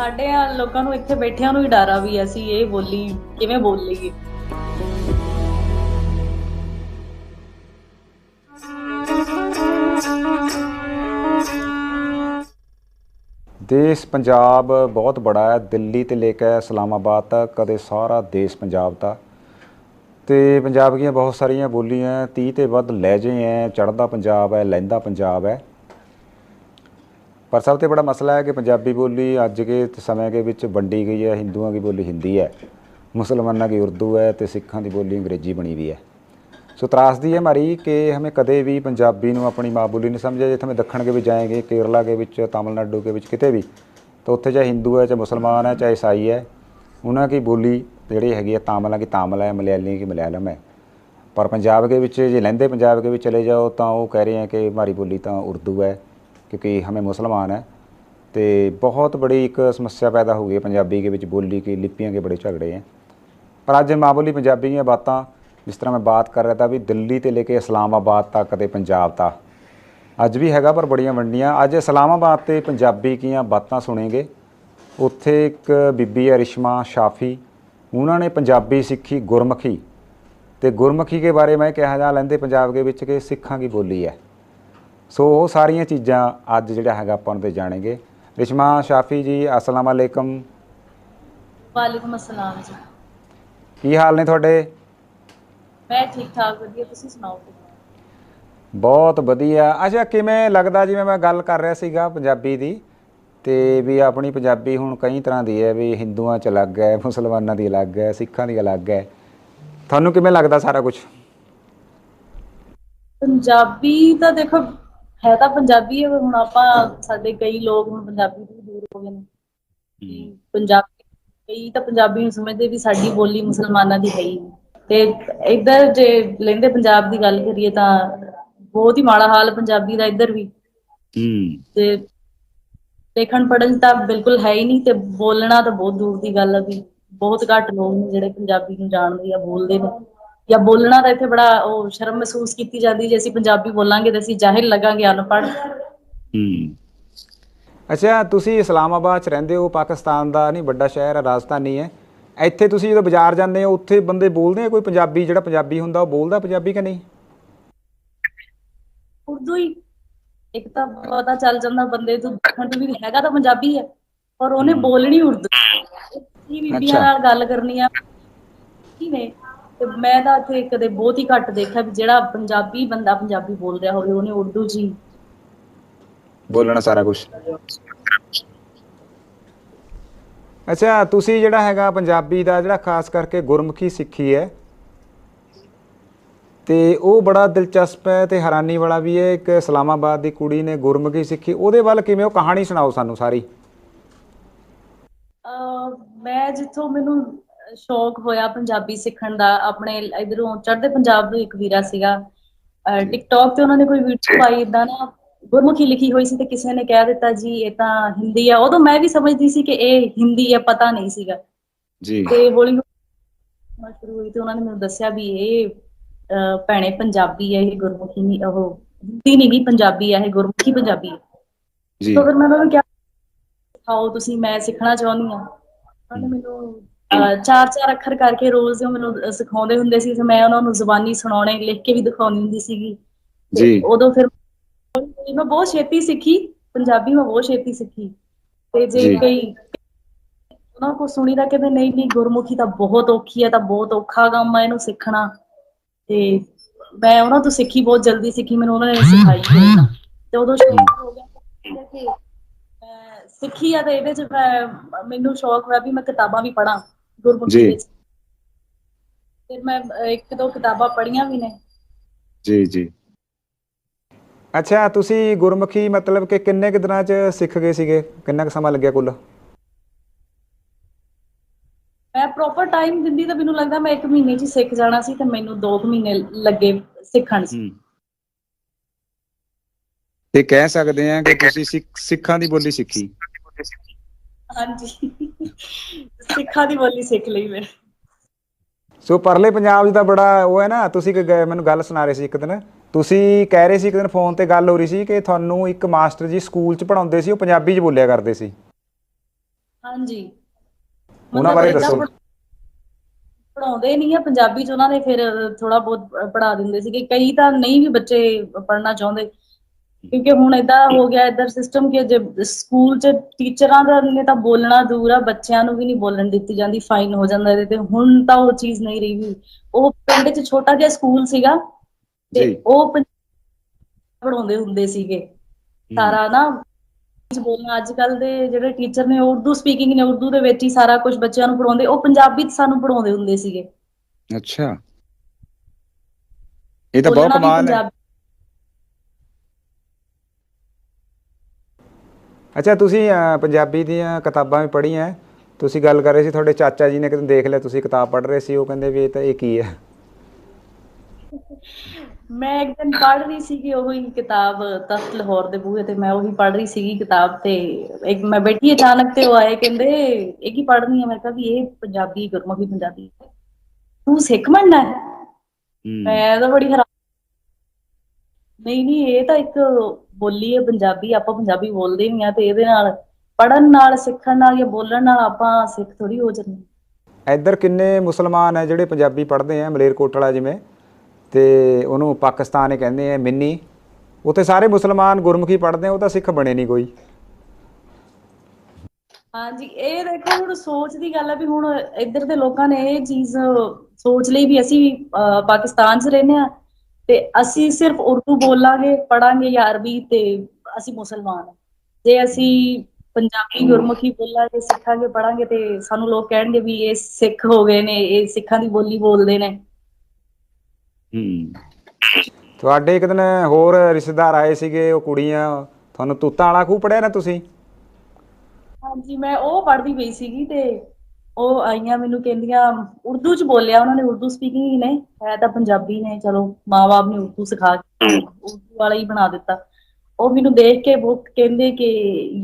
Speaker 1: ਸਾਡੇ ਆ ਲੋਕਾਂ ਨੂੰ ਇੱਥੇ ਬੈਠਿਆਂ ਨੂੰ ਹੀ ਡਰ ਆ ਵੀ ਅਸੀਂ ਇਹ ਬੋਲੀ ਕਿਵੇਂ ਬੋਲ ਲਈਏ।
Speaker 3: ਦੇਸ਼ ਪੰਜਾਬ ਬਹੁਤ ਬੜਾ ਹੈ, ਦਿੱਲੀ ਤੇ ਲੈ ਕੇ ਇਸਲਾਮਾਬਾਦ ਤੱਕ ਕਦੇ ਸਾਰਾ ਦੇਸ਼ ਪੰਜਾਬ ਦਾ। ਤੇ ਪੰਜਾਬ ਦੀਆਂ ਬਹੁਤ ਸਾਰੀਆਂ ਬੋਲੀਆਂ 30 ਤੇ ਵੱਧ ਲਹਿਜੇ ਹੈ ਚੜ੍ਹਦਾ ਪੰਜਾਬ ਹੈ ਲਹਿੰਦਾ ਪੰਜਾਬ ਹੈ। ਪਰ ਸਭ ਤੋਂ ਬੜਾ ਮਸਲਾ ਹੈ ਕਿ ਪੰਜਾਬੀ ਬੋਲੀ ਅੱਜ ਕੇ ਸਮੇਂ ਦੇ ਵਿੱਚ ਵੰਡੀ ਗਈ ਹੈ ਹਿੰਦੂਆਂ ਦੀ ਬੋਲੀ ਹਿੰਦੀ ਹੈ ਮੁਸਲਮਾਨਾਂ ਦੀ ਉਰਦੂ ਹੈ ਤੇ ਸਿੱਖਾਂ ਦੀ ਬੋਲੀ ਅੰਗਰੇਜ਼ੀ ਬਣੀ ਵੀ ਹੈ ਸੋ त्रासदी है हमारी कि हमें कदे भी पंजाबी ਨੂੰ ਆਪਣੀ ਮਾਂ ਬੋਲੀ ਨਹੀਂ ਸਮਝਿਆ ਜਿੱਥੇ ਮੈਂ ਦੱਖਣ ਕੇ ਵਿੱਚ ਜਾਏਂਗੇ ਕੇਰਲਾ ਕੇ ਵਿੱਚ ਤਾਮਿਲਨਾਡੂ ਕੇ ਵਿੱਚ ਕਿਤੇ ਵੀ ਤਾਂ ਉੱਥੇ ਚਾਹੇ ਹਿੰਦੂ ਹੈ ਚਾਹੇ ਮੁਸਲਮਾਨ ਹੈ ਚਾਹੇ ਈਸਾਈ ਹੈ ਉਹਨਾਂ ਦੀ ਬੋਲੀ ਜਿਹੜੀ ਹੈਗੀ ਹੈ ਤਾਮਿਲਾਂ ਦੀ ਤਾਮਿਲ ਹੈ ਮਲਿਆਲੀ ਕੀ ਮਲਿਆਲਮ ਹੈ ਪਰ ਪੰਜਾਬ ਦੇ ਵਿੱਚ ਜੇ ਲਹਿੰਦੇ ਪੰਜਾਬ ਦੇ ਵਿੱਚ ਚਲੇ ਜਾਓ ਤਾਂ ਉਹ ਕਹਿ ਰਹੇ ਹੈ ਕਿ ਹਮਾਰੀ ਬੋਲੀ ਤਾਂ ਉਰਦੂ ਹੈ ਕਿਉਂਕਿ ਹमें ਮੁਸਲਮਾਨ ਹੈ ਤੇ ਬਹੁਤ ਬੜੀ ਇੱਕ ਸਮੱਸਿਆ ਪੈਦਾ ਹੋ ਗਈ ਹੈ ਪੰਜਾਬੀ ਦੇ ਵਿੱਚ ਬੋਲੀ ਕੀ ਲਿਪੀਆਂ ਕੇ ਬੜੇ ਝਗੜੇ ਹੈ। ਪਰ ਅੱਜ ਮਾਂ ਬੋਲੀ ਪੰਜਾਬੀ ਦੀਆਂ ਬਾਤਾਂ, ਜਿਸ ਤਰ੍ਹਾਂ ਮੈਂ ਬਾਤ ਕਰ ਰਿਹਾ ਤਾਂ ਵੀ ਦਿੱਲੀ ਤੇ ਲੈ ਕੇ ਇਸਲਾਮਾਬਾਦ ਤੱਕ ਦੇ ਪੰਜਾਬ ਦਾ ਅੱਜ ਵੀ ਹੈਗਾ ਪਰ ਬੜੀਆਂ ਵੰਡੀਆਂ। ਅੱਜ ਇਸਲਾਮਾਬਾਦ ਤੇ ਪੰਜਾਬੀ ਕੀਆਂ ਬਾਤਾਂ ਸੁਣेंगे ਉੱਥੇ ਇੱਕ ਬੀਬੀ ਹੈ ਰਿਸ਼ਮਾ ਸ਼ਾਫੀ। ਉਹਨਾਂ ਨੇ ਪੰਜਾਬੀ ਸਿੱਖੀ ਗੁਰਮੁਖੀ। ਤੇ ਗੁਰਮੁਖੀ ਦੇ ਬਾਰੇ ਮੈਂ ਕਿਹਾ ਜਾ ਲੈਂਦੇ ਪੰਜਾਬ ਦੇ ਵਿੱਚ ਕਿ ਸਿੱਖਾਂ ਦੀ ਬੋਲੀ ਹੈ। ਸੋ ਉਹ ਸਾਰੀਆਂ ਚੀਜ਼ਾਂ ਅੱਜ ਜਿਹੜਾ ਹੈਗਾ ਆਪਾਂ ਨੂੰ ਤੇ ਰਿਸ਼ਮਾ ਸ਼ਾਫੀ ਜੀ ਅਸਲਾਮ ਅਲੈਕਮ।
Speaker 1: ਵਾਲੇਕੁਮ ਅਸਲਾਮ ਜੀ।
Speaker 3: ਕੀ ਹਾਲ ਨੇ ਤੁਹਾਡੇ?
Speaker 1: ਮੈਂ ਠੀਕ ਠਾਕ ਵਧੀਆ। ਤੁਸੀਂ ਸੁਣਾਓ?
Speaker 3: ਬਹੁਤ ਵਧੀਆ। ਅੱਛਾ ਕਿਵੇਂ ਲੱਗਦਾ? ਜਿਵੇਂ ਮੈਂ ਗੱਲ ਕਰ ਰਿਹਾ ਸੀਗਾ ਪੰਜਾਬੀ ਦੀ ਤੇ ਵੀ ਆਪਣੀ ਪੰਜਾਬੀ ਹੁਣ ਕਈ ਤਰ੍ਹਾਂ ਦੀ ਹੈ ਵੀ ਹਿੰਦੂਆਂ ਚ ਅਲੱਗ ਹੈ ਮੁਸਲਮਾਨਾਂ ਦੀ ਅਲੱਗ ਹੈ ਸਿੱਖਾਂ ਦੀ ਅਲੱਗ ਹੈ। ਤੁਹਾਨੂੰ ਕਿਵੇਂ ਲੱਗਦਾ ਸਾਰਾ ਕੁਝ
Speaker 1: ਪੰਜਾਬੀ ਤਾਂ ਦੇਖੋ ਹੈ ਤਾਂ ਪੰਜਾਬੀ ਹੈ ਹੁਣ ਆਪਾਂ ਸਾਡੇ ਕਈ ਲੋਕ ਹੁਣ ਪੰਜਾਬੀ ਤੋਂ ਦੂਰ ਹੋ ਗਏ ਨੇ। ਪੰਜਾਬੀ ਕਈ ਤਾਂ ਪੰਜਾਬੀ ਨੂੰ ਸਮਝਦੇ ਵੀ ਸਾਡੀ ਬੋਲੀ ਮੁਸਲਮਾਨਾਂ ਦੀ ਹੈ ਹੀ ਤੇ ਇੱਧਰ ਜੇ ਲੈਂਦੇ ਪੰਜਾਬ ਦੀ ਗੱਲ ਕਰੀਏ ਤਾਂ ਬਹੁਤ ਹੀ ਮਾੜਾ ਹਾਲ ਪੰਜਾਬੀ ਦਾ ਇੱਧਰ ਵੀ।
Speaker 3: ਹੂੰ।
Speaker 1: ਤੇ ਦੇਖਣ ਪੜਨ ਤਾਂ ਬਿਲਕੁਲ ਹੈ ਹੀ ਨਹੀਂ ਤੇ ਬੋਲਣਾ ਤਾਂ ਬਹੁਤ ਦੂਰ ਦੀ ਗੱਲ ਆ ਵੀ ਬਹੁਤ ਘੱਟ ਲੋਕ ਨੇ ਜਿਹੜੇ ਪੰਜਾਬੀ ਨੂੰ ਜਾਣਦੇ ਆ ਬੋਲਦੇ ਨੇ। ਜਾਂ ਬੋਲਣਾ ਤਾਂ ਇੱਥੇ ਬੜਾ ਉਹ ਸ਼ਰਮ ਮਹਿਸੂਸ ਕੀਤੀ ਜਾਂਦੀ ਜੇ ਅਸੀਂ ਪੰਜਾਬੀ ਬੋਲਾਂਗੇ ਤੇ ਅਸੀਂ ਜ਼ਾਹਿਰ ਲੱਗਾਂਗੇ ਅਨਪੜ੍ਹ।
Speaker 3: ਹੂੰ। ਅੱਛਾ ਤੁਸੀਂ ਇਸਲਾਮਾਬਾਦ ਚ ਰਹਿੰਦੇ ਹੋ ਪਾਕਿਸਤਾਨ ਦਾ ਨਹੀਂ ਵੱਡਾ ਸ਼ਹਿਰ ਹੈ ਰਾਜਧਾਨੀ ਹੈ। ਇੱਥੇ ਤੁਸੀਂ ਜਦੋਂ ਬਾਜ਼ਾਰ ਜਾਂਦੇ ਹੋ ਉੱਥੇ ਬੰਦੇ ਬੋਲਦੇ ਆ ਕੋਈ ਪੰਜਾਬੀ ਜਿਹੜਾ ਪੰਜਾਬੀ ਹੁੰਦਾ ਉਹ ਬੋਲਦਾ ਪੰਜਾਬੀ ਕਿ ਨਹੀਂ?
Speaker 1: ਉਰਦੂ ਹੀ। ਇੱਕ ਤਾਂ ਪਤਾ ਚੱਲ ਜਾਂਦਾ ਬੰਦੇ ਤੋਂ ਦੇਖਣ ਤੋਂ ਵੀ ਹੈਗਾ ਤਾਂ ਪੰਜਾਬੀ ਹੈ ਪਰ ਉਹਨੇ। ਬੋਲਣੀ ਉਰਦੂ। ਕੀ ਬੀਬੀਆਂ
Speaker 3: ਅੱਛਾ।
Speaker 1: ਨਾਲ ਗੱਲ ਕਰਨੀ ਆ। ਕੀ ਨੇ? ਤੇ ਮੈਂ ਤਾਂ ਇੱਥੇ ਕਦੇ ਬਹੁਤ ਹੀ ਘੱਟ ਦੇਖਿਆ ਵੀ ਜਿਹੜਾ ਪੰਜਾਬੀ ਬੰਦਾ ਪੰਜਾਬੀ ਬੋਲ ਰਿਹਾ ਹੋਵੇ ਉਹਨੇ ਉਰਦੂ ਹੀ
Speaker 3: ਬੋਲਣਾ ਸਾਰਾ ਕੁਝ ਅੱਛਾ ਤੁਸੀਂ ਜਿਹੜਾ ਹੈਗਾ ਪੰਜਾਬੀ ਦਾ ਜਿਹੜਾ ਖਾਸ ਕਰਕੇ ਗੁਰਮੁਖੀ ਸਿੱਖੀ ਹੈ ਤੇ ਉਹ ਬੜਾ ਦਿਲਚਸਪ ਹੈ ਤੇ ਹੈਰਾਨੀ ਵਾਲਾ ਵੀ ਹੈ ਇੱਕ ਇਸਲਾਮਾਬਾਦ ਦੀ ਕੁੜੀ ਨੇ ਗੁਰਮੁਖੀ ਸਿੱਖੀ ਉਹਦੇ ਵੱਲ ਕਿਵੇਂ ਉਹ ਕਹਾਣੀ ਸੁਣਾਓ ਸਾਨੂੰ ਸਾਰੀ।
Speaker 1: ਮੈਂ ਜਿੱਥੋਂ ਮੈਨੂੰ ਸ਼ੌਕ ਹੋਇਆ ਪੰਜਾਬੀ ਸਿੱਖਣ ਦਾ। ਆਪਣੇ ਇਧਰੋਂ ਚੜ੍ਹਦੇ ਪੰਜਾਬ ਤੋਂ ਇੱਕ ਵੀਰਾ ਸੀਗਾ। ਟਿਕਟੌਕ ਤੇ ਉਹਨਾਂ ਨੇ ਕੋਈ ਵੀਡੀਓ ਪਾਈ ਇਦਾਂ ਨਾ ਗੁਰਮੁਖੀ ਲਿਖੀ ਹੋਈ ਸੀ ਤੇ ਕਿਸੇ ਨੇ ਕਹਿ ਦਿੱਤਾ ਜੀ ਇਹ ਤਾਂ ਹਿੰਦੀ ਆ। ਉਦੋਂ ਮੈਂ ਵੀ ਸਮਝਦੀ ਸੀ ਕਿ ਇਹ ਹਿੰਦੀ ਹੈ ਪਤਾ ਨਹੀਂ ਸੀਗਾ।
Speaker 3: ਜੀ।
Speaker 1: ਤੇ ਹੌਲੀ ਹੌਲੀ ਸ਼ੁਰੂ ਹੋਈ ਤੇ ਉਹਨਾਂ ਨੇ ਮੈਨੂੰ ਦੱਸਿਆ ਵੀ ਇਹ ਭੈਣੇ ਪੰਜਾਬੀ ਹੈ ਇਹ ਗੁਰਮੁਖੀ ਨਹੀਂ ਉਹ ਹਿੰਦੀ ਨਹੀਂ ਗੀ ਪੰਜਾਬੀ ਹੈ ਇਹ ਗੁਰਮੁਖੀ ਪੰਜਾਬੀ
Speaker 3: ਜੀ।
Speaker 1: ਤਾਂ ਫਿਰ ਮੈਂ ਉਹਨਾਂ ਨੂੰ ਕਿਹਾ ਸਿਖਾਓ ਤੁਸੀਂ ਮੈਂ ਸਿੱਖਣਾ ਚਾਹੁੰਦੀ ਹਾਂ ਉਹਨਾਂ ਨੇ ਮੈਨੂੰ ਚਾਰ ਚਾਰ ਅੱਖਰ ਕਰਕੇ ਰੋਜ਼ ਉਹ ਮੈਨੂੰ ਸਿਖਾਉਂਦੇ ਹੁੰਦੇ ਸੀ ਤੇ ਮੈਂ ਉਹਨਾਂ ਨੂੰ ਜ਼ੁਬਾਨੀ ਸੁਣਾਉਣੇ ਲਿਖ ਕੇ ਵੀ ਦਿਖਾਉਂਦੀ ਹੁੰਦੀ ਸੀਗੀ
Speaker 3: ਜੀ।
Speaker 1: ਉਦੋਂ ਫਿਰ ਮੈਂ ਬਹੁਤ ਛੇਤੀ ਸਿੱਖੀ ਪੰਜਾਬੀ ਮੈਂ ਬਹੁਤ ਛੇਤੀ ਸਿੱਖੀ ਤੇ ਜੇ। ਕਈ ਉਹਨਾਂ ਕੋ ਸੁਣੀਦਾ ਕਹਿੰਦੇ ਨਹੀਂ ਨਹੀਂ ਗੁਰਮੁਖੀ ਤਾਂ ਬਹੁਤ ਔਖੀ ਹੈ ਤਾਂ ਬਹੁਤ ਔਖਾ ਕੰਮ ਹੈ ਇਹਨੂੰ ਸਿੱਖਣਾ ਤੇ ਮੈਂ ਉਹਨਾਂ ਤੋਂ ਸਿੱਖੀ ਬਹੁਤ ਜਲਦੀ ਸਿੱਖੀ ਮੈਨੂੰ ਉਹਨਾਂ ਨੇ ਸਿਖਾਈ ਤਾਂ। ਉਦੋਂ ਸ਼ੌਕ ਹੋ ਗਿਆ ਕਿ ਸਿੱਖੀ ਆ ਤੇ ਇਹਦੇ ਚ ਮੈਨੂੰ ਸ਼ੌਕ ਹੋਇਆ ਵੀ ਮੈਂ ਕਿਤਾਬਾਂ ਵੀ ਪੜਾਂ ਗੁਰਮੁਖੀ
Speaker 3: ਜੀ।
Speaker 1: ਵਿੱਚ। ਫਿਰ ਮੈਂ ਇੱਕ ਦੋ ਕਿਤਾਬਾਂ ਪੜ੍ਹੀਆਂ ਵੀ ਨੇ।
Speaker 3: ਜੀ ਜੀ। ਅੱਛਾ ਤੁਸੀਂ ਗੁਰਮੁਖੀ ਮਤਲਬ ਕਿ ਕਿੰਨੇ ਕੁ ਦਿਨਾਂ ਚ ਸਿੱਖ ਗਏ ਸੀਗੇ? ਕਿੰਨਾ ਕੁ ਸਮਾਂ ਲੱਗਿਆ ਕੁੱਲ?
Speaker 1: ਮੈਂ ਪ੍ਰੋਪਰ ਟਾਈਮ ਦਿੰਦੀ ਤਾਂ ਮੈਨੂੰ ਲੱਗਦਾ ਮੈਂ ਇੱਕ ਮਹੀਨੇ 'ਚ ਸਿੱਖ ਜਾਣਾ ਸੀ ਤੇ ਮੈਨੂੰ 2 ਮਹੀਨੇ ਲੱਗੇ ਸਿੱਖਣ 'ਚ।
Speaker 3: ਤੇ ਕਹਿ ਸਕਦੇ ਆ ਕਿ ਤੁਸੀਂ ਸਿੱਖਾਂ ਦੀ ਬੋਲੀ ਸਿੱਖੀ।
Speaker 1: ਹਾਂਜੀ। ਸਿੱਖਾਂ ਦੀ ਬੋਲੀ ਸਿੱਖ ਲਈ ਮੈਂ।
Speaker 3: ਸੋ ਪਰਲੇ ਪੰਜਾਬ 'ਚ ਤਾਂ ਬੜਾ ਉਹ ਹੈ ਨਾ ਤੁਸੀਂ ਕਿ ਗਏ- ਮੈਨੂੰ ਗੱਲ ਸੁਣਾ ਰਹੇ ਸੀ ਇੱਕ ਦਿਨ। ਤੁਸੀਂ ਕਹਿ ਰਹੇ ਸੀ ਇੱਕ ਦਿਨ ਫੋਨ ਤੇ ਗੱਲ ਹੋ ਰਹੀ ਸੀ ਕਿ ਤੁਹਾਨੂੰ ਇੱਕ ਮਾਸਟਰ ਜੀ ਸਕੂਲ 'ਚ ਪੜਾਉਂਦੇ ਸੀ ਉਹ ਪੰਜਾਬੀ 'ਚ ਬੋਲਿਆ ਕਰਦੇ ਸੀ।
Speaker 1: ਹਾਂਜੀ।
Speaker 3: ਉਹਨਾਂ ਬਾਰੇ ਦੱਸੋ।
Speaker 1: ਪੜ੍ਹਾਉਂਦੇ ਨਹੀਂ ਆ ਪੰਜਾਬੀ 'ਚ ਉਹਨਾਂ ਨੇ ਫਿਰ ਥੋੜਾ ਬਹੁਤ ਪੜ੍ਹਾ ਦਿੰਦੇ ਸੀਗੇ। ਕਈ ਤਾਂ ਨਹੀਂ ਵੀ ਬੱਚੇ ਪੜ੍ਹਨਾ ਚਾਹੁੰਦੇ। ਕਿਉਂਕਿ ਹੁਣ ਏਦਾਂ ਹੋ ਗਿਆ ਇੱਧਰ ਸਿਸਟਮ ਕਿ ਜੇ ਸਕੂਲ 'ਚ ਟੀਚਰਾਂ ਦਾ ਨੇ ਤਾਂ ਬੋਲਣਾ ਦੂਰ ਆ ਬੱਚਿਆਂ ਨੂੰ ਵੀ ਨਹੀਂ ਬੋਲਣ ਦਿੱਤੀ ਜਾਂਦੀ ਫਾਈਨ ਹੋ ਜਾਂਦਾ ਇਹਦੇ ਤੇ। ਹੁਣ ਤਾਂ ਉਹ ਚੀਜ਼ ਨਹੀਂ ਰਹੀ ਵੀ। ਉਹ ਪਿੰਡ 'ਚ ਛੋਟਾ ਜਿਹਾ ਸਕੂਲ ਸੀਗਾ ਤੇ। ਉਹ ਪੜਾਉਂਦੇ ਹੁੰਦੇ ਸੀਗੇ। ਸਾਰਾ ਨਾ ਬੋਲਣਾ ਅੱਜ ਕੱਲ ਦੇ ਜਿਹੜੇ ਟੀਚਰ ਨੇ ਉਰਦੂ ਸਪੀਕਿੰਗ ਨੇ ਉਰਦੂ ਦੇ ਵਿੱਚ ਹੀ ਸਾਰਾ ਕੁਝ ਬੱਚਿਆਂ ਨੂੰ ਪੜਾਉਂਦੇ ਉਹ ਪੰਜਾਬੀ ਚ ਸਾਨੂੰ ਪੜਾਉਂਦੇ ਹੁੰਦੇ ਸੀਗੇ।
Speaker 3: ਅੱਛਾ। ਇਹ ਤਾਂ ਬਹੁਤ ਕਮਾਲ ਹੈ। ਅੱਛਾ ਤੁਸੀਂ ਪੰਜਾਬੀ ਦੀਆਂ ਕਿਤਾਬਾਂ ਵੀ ਪੜ੍ਹੀਆਂ। ਤੁਸੀਂ ਗੱਲ ਕਰ ਰਹੇ ਸੀ ਤੁਹਾਡੇ ਚਾਚਾ ਜੀ ਨੇ ਕਿਤੇ ਦੇਖ ਲਿਆ ਤੁਸੀਂ ਕਿਤਾਬ ਪੜ੍ਹ ਰਹੇ ਸੀ ਉਹ ਕਹਿੰਦੇ ਵੀ ਇਹ ਤਾਂ ਇਹ ਕੀ ਹੈ?
Speaker 1: ਮੈਂ ਇੱਕ ਦਿਨ ਪੜ੍ਹ ਰਹੀ ਸੀਗੀ ਉਹੀ ਕਿਤਾਬ ਤਖਤ ਲਾਹੌਰ ਦੇ ਬੂਹੇ ਤੇ ਮੈਂ ਉਹੀ ਪੜ੍ਹ ਰਹੀ ਸੀਗੀ ਕਿਤਾਬ ਤੇ। ਇੱਕ ਮੈਂ ਬੈਠੀ ਅਚਾਨਕ ਤੇ ਉਹ ਆਏ ਕਹਿੰਦੇ ਇਹ ਕੀ ਪੜ੍ਹਨੀ ਹੈ? ਮੈਂ ਕਿਹਾ ਵੀ ਇਹ ਪੰਜਾਬੀ ਗੁਰਮੁਖੀ ਪੰਜਾਬੀ ਤੂੰ ਸਿੱਖ ਮੰਨਣਾ ਹੈ। ਮੈਂ ਤਾਂ ਬੜੀ ਹੈਰਾਨ ਨਹੀਂ ਨਹੀਂ ਇਹ ਤਾਂ ਇੱਕ ਬੋਲੀ ਹੈ ਪੰਜਾਬੀ ਆਪਾਂ ਪੰਜਾਬੀ ਬੋਲਦੇ ਵੀ ਆ ਤੇ ਇਹਦੇ ਨਾਲ ਪੜਨ ਨਾਲ ਸਿੱਖਣ ਨਾਲ ਜਾਂ ਬੋਲਣ ਨਾਲ ਆਪਾਂ ਸਿੱਖ ਥੋੜੀ ਹੋ ਜਾਂਦੇ
Speaker 3: ਇੱਧਰ ਕਿੰਨੇ ਮੁਸਲਮਾਨ ਹੈ ਜਿਹੜੇ ਪੰਜਾਬੀ ਪੜ੍ਹਦੇ ਆ ਮਲੇਰਕੋਟਲਾ ਜਿਵੇਂ ਤੇ ਉਹਨੂੰ ਪਾਕਿਸਤਾਨ ਹੀ ਕਹਿੰਦੇ ਆ ਮਿੰਨੀ। ਉੱਥੇ ਸਾਰੇ ਮੁਸਲਮਾਨ ਗੁਰਮੁਖੀ ਪੜ੍ਹਦੇ ਆ ਉਹ ਤਾਂ ਸਿੱਖ ਬਣੇ ਨਹੀਂ ਕੋਈ।
Speaker 1: ਹਾਂਜੀ ਇਹ ਦੇਖੋ ਹੁਣ ਸੋਚ ਦੀ ਗੱਲ ਹੈ ਵੀ ਹੁਣ ਇੱਧਰ ਦੇ ਲੋਕਾਂ ਨੇ ਇਹ ਚੀਜ਼ ਸੋਚ ਲਈ ਵੀ ਅਸੀਂ ਪਾਕਿਸਤਾਨ 'ਚ ਰਹਿੰਦੇ ਆ ਤੇ ਅਸੀਂ ਸਿਰਫ ਉਰਦੂ ਬੋਲਾਂਗੇ ਪੜਾਂਗੇ ਜਾਂ ਅਰਬੀ ਤੇ ਅਸੀਂ ਮੁਸਲਮਾਨ ਹਾਂ। ਜੇ ਅਸੀਂ ਪੰਜਾਬੀ ਗੁਰਮੁਖੀ ਬੋਲਾਂਗੇ ਸਿੱਖਾਂਗੇ ਪੜਾਂਗੇ ਤੇ ਸਾਨੂੰ ਲੋਕ ਕਹਿਣਗੇ ਵੀ ਇਹ ਸਿੱਖ ਹੋ ਗਏ ਨੇ ਇਹ ਸਿੱਖਾਂ ਦੀ ਬੋਲੀ ਬੋਲਦੇ ਨੇ।
Speaker 3: ਤੁਹਾਡੇ ਇੱਕ ਦਿਨ ਹੋਰ ਰਿਸ਼ਤੇਦਾਰ ਆਏ ਸੀਗੇ ਉਹ ਕੁੜੀਆਂ ਤੁਹਾਨੂੰ ਤੂਤਾਂ ਵਾਲਾ ਖੂਹ ਪੜਿਆ ਨਾ ਤੁਸੀਂ?
Speaker 1: ਹਾਂਜੀ ਮੈਂ ਉਹ ਪੜ੍ਹਦੀ ਪਈ ਸੀਗੀ ਤੇ ਉਹ ਆਈਆਂ ਮੈਨੂੰ ਕਹਿੰਦੀਆਂ ਉਰਦੂ ਚ ਬੋਲਿਆ ਉਹਨਾਂ ਨੇ ਉਰਦੂ ਸਪੀਕਿੰਗ ਹੀ ਨੇ ਹੈ ਤਾਂ ਪੰਜਾਬੀ ਨੇ ਚਲੋ ਮਾਂ-ਬਾਪ ਨੇ ਉਰਦੂ ਸਿਖਾ ਕੇ ਉਰਦੂ ਵਾਲਾ ਹੀ ਬਣਾ ਦਿੱਤਾ। ਉਹ ਮੈਨੂੰ ਦੇਖ ਕੇ ਉਹ ਕਹਿੰਦੇ ਕਿ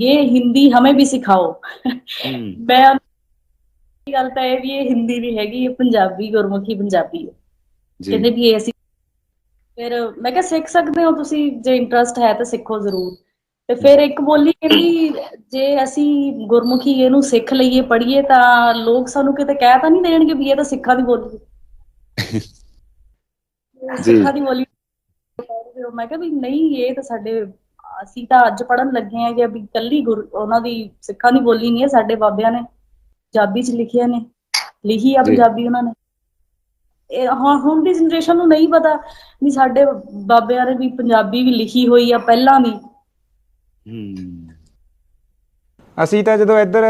Speaker 1: ਇਹ ਹਿੰਦੀ ਹਮੇ ਵੀ ਸਿਖਾਓ। ਮੈਂ ਇਹ ਗੱਲ ਤਾਂ ਇਹ ਵੀ ਇਹ ਹਿੰਦੀ ਨਹੀਂ ਹੈਗੀ ਇਹ ਪੰਜਾਬੀ ਗੁਰਮੁਖੀ ਪੰਜਾਬੀ ਹੈ। ਕਹਿੰਦੇ ਵੀ ਇਹ ਅਸੀਂ ਫਿਰ ਮੈਂ ਕਿਹਾ ਸਿੱਖ ਸਕਦੇ ਹੋ ਤੁਸੀਂ? ਜੇ ਇੰਟਰਸਟ ਹੈ ਤਾਂ ਸਿੱਖੋ ਜ਼ਰੂਰ। ਤੇ ਫਿਰ ਇੱਕ ਬੋਲੀ ਕਹਿੰਦੀ ਜੇ ਅਸੀਂ ਗੁਰਮੁਖੀ ਇਹਨੂੰ ਸਿੱਖ ਲਈਏ ਪੜ੍ਹੀਏ ਤਾਂ ਲੋਕ ਸਾਨੂੰ ਕਿਤੇ ਕਹਿ ਤਾਂ ਨਹੀਂ ਦੇਣਗੇ ਵੀ ਇਹ ਤਾਂ ਸਿੱਖਾਂ ਦੀ ਬੋਲੀ। ਸਿੱਖਾਂ ਦੀ ਬੋਲੀ। ਮੈਂ ਕਿਹਾ ਵੀ ਨਹੀਂ ਇਹ ਤਾਂ ਸਾਡੇ ਅਸੀਂ ਤਾਂ ਅੱਜ ਪੜ੍ਹਨ ਲੱਗੇ ਆ ਕਿ ਵੀ ਕੱਲੀ ਉਹਨਾਂ ਦੀ ਸਿੱਖਾਂ ਦੀ ਬੋਲੀ ਨਹੀਂ ਹੈ ਸਾਡੇ ਬਾਬਿਆਂ ਨੇ ਪੰਜਾਬੀ ਚ ਲਿਖਿਆ ਨੇ ਲਿਖੀ ਆ। ਪੰਜਾਬੀ ਉਹਨਾਂ ਨੇ ਇਹ ਹੁਣ ਦੀ ਜਨਰੇਸ਼ਨ ਨੂੰ ਨਹੀਂ ਪਤਾ ਵੀ ਸਾਡੇ ਬਾਬਿਆਂ ਨੇ ਵੀ ਪੰਜਾਬੀ ਵੀ ਲਿਖੀ ਹੋਈ ਆ ਪਹਿਲਾਂ ਵੀ
Speaker 3: ਅਸੀਂ ਤਾਂ ਜਦੋਂ ਇੱਧਰ,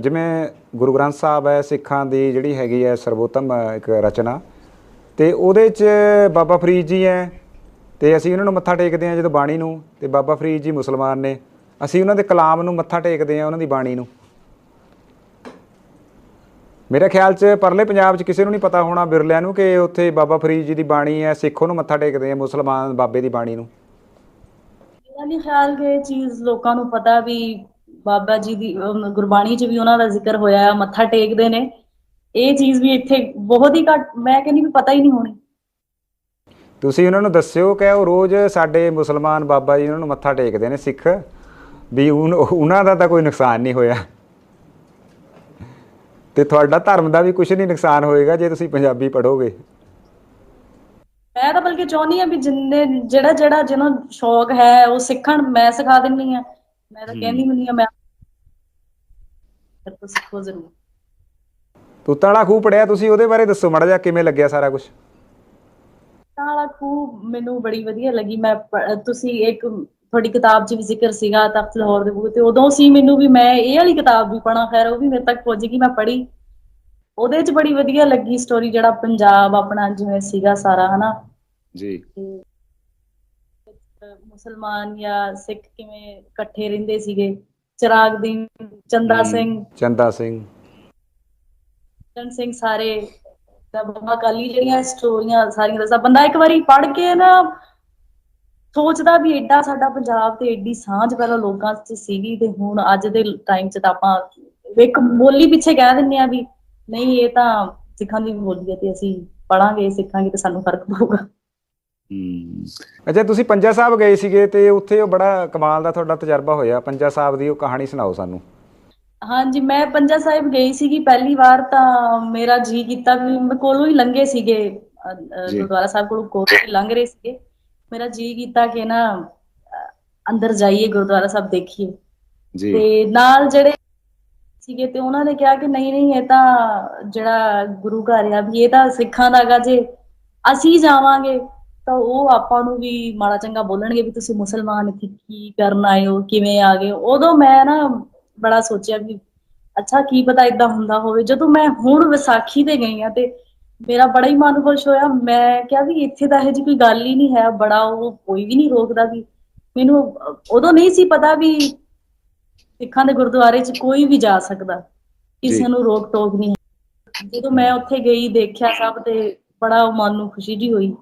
Speaker 3: ਜਿਵੇਂ ਗੁਰੂ ਗ੍ਰੰਥ ਸਾਹਿਬ ਹੈ, ਸਿੱਖਾਂ ਦੀ ਜਿਹੜੀ ਹੈਗੀ ਹੈ ਸਰਵੋਤਮ ਇੱਕ ਰਚਨਾ, ਤੇ ਉਹਦੇ 'ਚ ਬਾਬਾ ਫਰੀਦ ਜੀ ਹੈ, ਤੇ ਅਸੀਂ ਉਹਨਾਂ ਨੂੰ ਮੱਥਾ ਟੇਕਦੇ ਹਾਂ ਜਦੋਂ ਬਾਣੀ ਨੂੰ, ਤੇ ਬਾਬਾ ਫਰੀਦ ਜੀ ਮੁਸਲਮਾਨ ਨੇ, ਅਸੀਂ ਉਹਨਾਂ ਦੇ ਕਲਾਮ ਨੂੰ ਮੱਥਾ ਟੇਕਦੇ ਹਾਂ ਉਹਨਾਂ ਦੀ ਬਾਣੀ ਨੂੰ। ਮੇਰੇ ਖਿਆਲ 'ਚ ਪਰਲੇ ਪੰਜਾਬ 'ਚ ਕਿਸੇ ਨੂੰ ਨਹੀਂ ਪਤਾ ਹੋਣਾ ਬਿਰਲਿਆਂ ਨੂੰ ਕਿ ਉੱਥੇ ਬਾਬਾ ਫਰੀਦ ਜੀ ਦੀ ਬਾਣੀ ਹੈ, ਸਿੱਖ ਉਹਨੂੰ ਮੱਥਾ ਟੇਕਦੇ ਆ ਮੁਸਲਮਾਨ ਬਾਬੇ ਦੀ ਬਾਣੀ ਨੂੰ।
Speaker 1: ਮੇਰਾ ਨਹੀਂ ਖਿਆਲ ਕਿ ਚੀਜ਼ ਲੋਕਾਂ ਨੂੰ ਪਤਾ ਵੀ ਬਾਬਾ ਜੀ ਦੀ ਗੁਰਬਾਣੀ 'ਚ ਵੀ ਉਹਨਾਂ ਦਾ ਜ਼ਿਕਰ ਹੋਇਆ ਹੈ ਮੱਥਾ ਟੇਕਦੇ ਨੇ। ਇਹ ਚੀਜ਼ ਵੀ ਇੱਥੇ ਬਹੁਤ ਹੀ ਘੱਟ, ਮੈਂ ਕਹਿੰਦੀ ਵੀ ਪਤਾ ਹੀ ਨਹੀਂ ਹੋਣੀ।
Speaker 3: ਤੁਸੀਂ ਉਹਨਾਂ ਨੂੰ ਦੱਸਿਓ ਕਿ ਉਹ ਰੋਜ਼ ਸਾਡੇ ਮੁਸਲਮਾਨ ਬਾਬਾ ਜੀ ਉਹਨਾਂ ਨੂੰ ਮੱਥਾ ਟੇਕਦੇ ਨੇ ਸਿੱਖ, ਵੀ ਉਨ- ਉਹਨਾਂ ਦਾ ਤਾਂ ਕੋਈ ਨੁਕਸਾਨ ਨਹੀਂ ਹੋਇਆ। ਤੇ ਤੁਹਾਡਾ ਧਰਮ ਦਾ ਵੀ ਕੁਝ ਨਹੀਂ ਨੁਕਸਾਨ ਹੋਏਗਾ ਜੇ ਤੁਸੀਂ ਪੰਜਾਬੀ ਪੜੋਗੇ
Speaker 1: ਮੈਂ ਤਾਂ ਬਲਕਿ ਚਾਹੁੰਦੀ ਆ ਵੀ ਜਿੰਨੇ ਜਿਹੜਾ ਜਿਹੜਾ ਜਿਹਨੂੰ ਸ਼ੌਕ ਹੈ ਉਹ ਸਿੱਖਣ ਮੈਂ ਸਿਖਾ ਦਿੰਨੀ ਆ ਮੈਂ ਤਾਂ ਕਹਿੰਦੀ ਹੁੰਦੀ ਆ ਮੈਂ ਤੋਂ ਸਿੱਖੋ ਜ਼ਰੂਰ।
Speaker 3: ਤੂਤਾਂ ਵਾਲਾ ਖੂਹ ਪੜਿਆ ਤੁਸੀਂ ਉਹਦੇ ਬਾਰੇ ਦੱਸੋ ਮਾੜਾ ਜਿਹਾ ਕਿਵੇਂ ਲੱਗਿਆ ਸਾਰਾ ਕੁਝ
Speaker 1: ਕਾਲਾ ਖੂਹ ਮੈਨੂੰ ਬੜੀ ਵਧੀਆ ਲੱਗੀ। ਮੈਂ ਤੁਸੀਂ ਇੱਕ ਤੁਹਾਡੀ ਕਿਤਾਬ 'ਚ ਵੀ ਜ਼ਿਕਰ ਸੀਗਾ ਤਖਤ ਲਾਹੌਰ ਦੇ ਬੂਹ ਤੇ। ਉਦੋਂ ਸੀ ਮੈਨੂੰ ਵੀ ਮੈਂ ਇਹ ਵਾਲੀ ਕਿਤਾਬ ਵੀ ਪੜਾਂ ਖੈਰ ਉਹ ਵੀ ਮੇਰੇ ਤੱਕ ਪਹੁੰਚ ਗਈ ਮੈਂ ਪੜ੍ਹੀ। ਉਹਦੇ 'ਚ ਬੜੀ ਵਧੀਆ ਲੱਗੀ ਸਟੋਰੀ ਜਿਹੜਾ ਪੰਜਾਬ ਆਪਣਾ ਜਿਵੇਂ ਸੀਗਾ ਸਾਰਾ ਹਨਾ?
Speaker 3: ਜੀ।
Speaker 1: ਮੁਸਲਮਾਨ ਜਾਂ ਸਿੱਖ ਕਿਵੇਂ ਇਕੱਠੇ ਰਹਿੰਦੇ ਸੀਗੇ? ਚਿਰਾਗ ਦੀਨ ਚੰਦਾ। ਸਿੰਘ।
Speaker 3: ਚੰਦਾ ਸਿੰਘ।
Speaker 1: ਚੰਦ ਸਿੰਘ ਸਾਰੇ ਤਾਂ ਬਾਬਾ ਕਾਲੀ ਜਿਹੜੀਆਂ ਸਟੋਰੀਆਂ ਸਾਰੀਆਂ ਦੱਸਦਾ। ਬੰਦਾ ਇੱਕ ਵਾਰੀ ਪੜ੍ਹ ਕੇ ਨਾ ਸੋਚਦਾ ਵੀ ਐਡਾ ਸਾਡਾ ਪੰਜਾਬ ਤੇ ਐਡੀ ਸਾਂਝ ਪਹਿਲਾਂ ਲੋਕਾਂ 'ਚ ਸੀਗੀ ਤੇ ਹੁਣ ਅੱਜ ਦੇ ਟਾਈਮ 'ਚ ਤਾਂ ਆਪਾਂ ਇੱਕ ਬੋਲੀ ਪਿੱਛੇ ਕਹਿ ਦਿੰਦੇ ਆ ਵੀ ਨਹੀਂ ਇਹ ਤਾਂ ਸਿੱਖਾਂ ਦੀ ਬੋਲੀ ਹੈ ਤੇ ਅਸੀਂ ਪੜਾਂਗੇ ਸਿੱਖਾਂਗੇ ਤੇ ਸਾਨੂੰ ਫ਼ਰਕ ਪਊਗਾ।
Speaker 3: ਅੱਛਾ ਤੁਸੀਂ ਪੰਜਾ ਸਾਹਿਬ ਗਏ ਸੀਗੇ ਤੇ ਉੱਥੇ ਉਹ ਬੜਾ ਕਮਾਲ ਦਾ ਤੁਹਾਡਾ ਤਜਰਬਾ ਹੋਇਆ। ਪੰਜਾ ਸਾਹਿਬ ਦੀ ਉਹ ਕਹਾਣੀ ਸੁਣਾਓ ਸਾਨੂੰ।
Speaker 1: ਹਾਂਜੀ ਮੈਂ ਪੰਜਾ ਸਾਹਿਬ ਗਈ ਸੀਗੀ ਪਹਿਲੀ ਵਾਰ ਤਾਂ ਮੇਰਾ ਜੀ ਕੀਤਾ ਵੀ ਮੈਂ ਕੋਲੋਂ ਹੀ ਲੰਘੇ ਸੀਗੇ।
Speaker 3: ਜੀ।
Speaker 1: ਗੁਰਦੁਆਰਾ ਸਾਹਿਬ ਕੋਲੋਂ ਕੋਲੋਂ ਹੀ ਲੰਘ ਰਹੇ ਸੀਗੇ। ਮੇਰਾ ਜੀ ਕੀਤਾ ਕਿ ਨਾ ਅੰਦਰ ਜਾਈਏ ਗੁਰਦੁਆਰਾ ਸਾਹਿਬ ਦੇਖੀਏ। ਤੇ ਨਾਲ ਜਿਹੜੇ ਸੀਗੇ ਤੇ ਉਹਨਾਂ ਨੇ ਕਿਹਾ ਕਿ ਨਹੀਂ ਨਹੀਂ ਇਹ ਤਾਂ ਜਿਹੜਾ ਗੁਰੂ ਘਰ ਆ ਵੀ ਇਹ ਤਾਂ ਸਿੱਖਾਂ ਦਾ ਗਾ ਜੇ। ਅਸੀਂ ਜਾਵਾਂਗੇ ਤਾਂ ਉਹ ਆਪਾਂ ਨੂੰ ਵੀ ਮਾੜਾ ਚੰਗਾ ਬੋਲਣਗੇ ਵੀ ਤੁਸੀਂ ਮੁਸਲਮਾਨ ਇੱਥੇ ਕੀ ਕਰਨ ਆਏ ਹੋ ਕਿਵੇਂ ਆ ਗਏ ਉਦੋਂ ਮੈਂ ਨਾ ਬੜਾ ਸੋਚਿਆ ਵੀ ਅੱਛਾ ਕੀ ਪਤਾ ਇਦਾਂ ਹੁੰਦਾ ਹੋਵੇ। ਜਦੋਂ ਮੈਂ ਹੁਣ ਵਿਸਾਖੀ ਤੇ ਗਈ ਆ ਤੇ ਮੇਰਾ ਬੜਾ ਹੀ ਮਨ ਖੁਸ਼ ਹੋਇਆ। ਮੈਂ ਕਿਹਾ ਵੀ ਇੱਥੇ ਤਾਂ ਇਹੋ ਜਿਹੀ ਕੋਈ ਗੱਲ ਹੀ ਨਹੀਂ ਹੈ। ਬੜਾ ਉਹ ਕੋਈ ਵੀ ਨਹੀਂ ਰੋਕਦਾ ਵੀ। ਮੈਨੂੰ ਅ, ਉਦੋਂ ਨਹੀਂ ਸੀ ਪਤਾ ਵੀ ਸਿੱਖਾਂ ਦੇ ਗੁਰਦੁਆਰੇ 'ਚ ਕੋਈ ਵੀ ਜਾ ਸਕਦਾ ਕਿਸੇ
Speaker 3: ਜੀ।
Speaker 1: ਨੂੰ ਰੋਕ ਟੋਕ ਨਹੀਂ ਹੈ। ਜਦੋਂ ਮੈਂ ਉੱਥੇ ਗਈ ਦੇਖਿਆ ਸਭ ਤੇ ਬੜਾ ਮਨ ਨੂੰ ਖੁਸ਼ੀ ਜੀ ਹੋਈ।